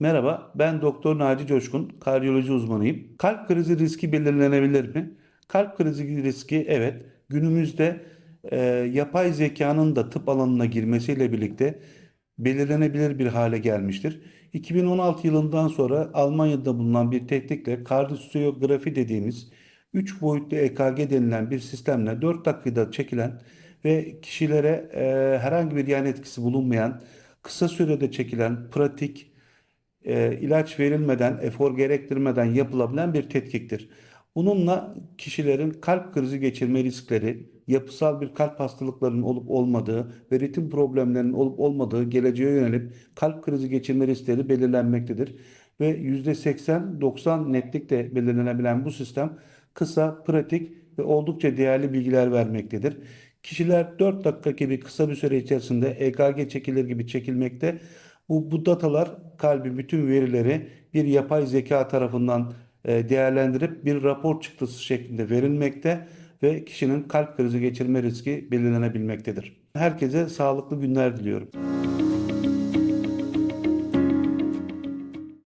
Merhaba, ben Doktor Naci Coşkun, kardiyoloji uzmanıyım. Kalp krizi riski belirlenebilir mi? Kalp krizi riski evet, günümüzde e, yapay zekanın da tıp alanına girmesiyle birlikte belirlenebilir bir hale gelmiştir. 2016 yılından sonra Almanya'da bulunan bir teknikle kardiyositografi dediğimiz 3 boyutlu EKG denilen bir sistemle 4 dakikada çekilen ve kişilere e, herhangi bir yan etkisi bulunmayan, kısa sürede çekilen pratik e, ilaç verilmeden, efor gerektirmeden yapılabilen bir tetkiktir. Bununla kişilerin kalp krizi geçirme riskleri, yapısal bir kalp hastalıklarının olup olmadığı ve ritim problemlerinin olup olmadığı geleceğe yönelip kalp krizi geçirme riskleri belirlenmektedir. Ve %80-90 netlikle belirlenebilen bu sistem kısa, pratik ve oldukça değerli bilgiler vermektedir. Kişiler 4 dakika gibi kısa bir süre içerisinde EKG çekilir gibi çekilmekte. Bu, bu datalar kalbin bütün verileri bir yapay zeka tarafından e, değerlendirip bir rapor çıktısı şeklinde verilmekte ve kişinin kalp krizi geçirme riski belirlenebilmektedir. Herkese sağlıklı günler diliyorum.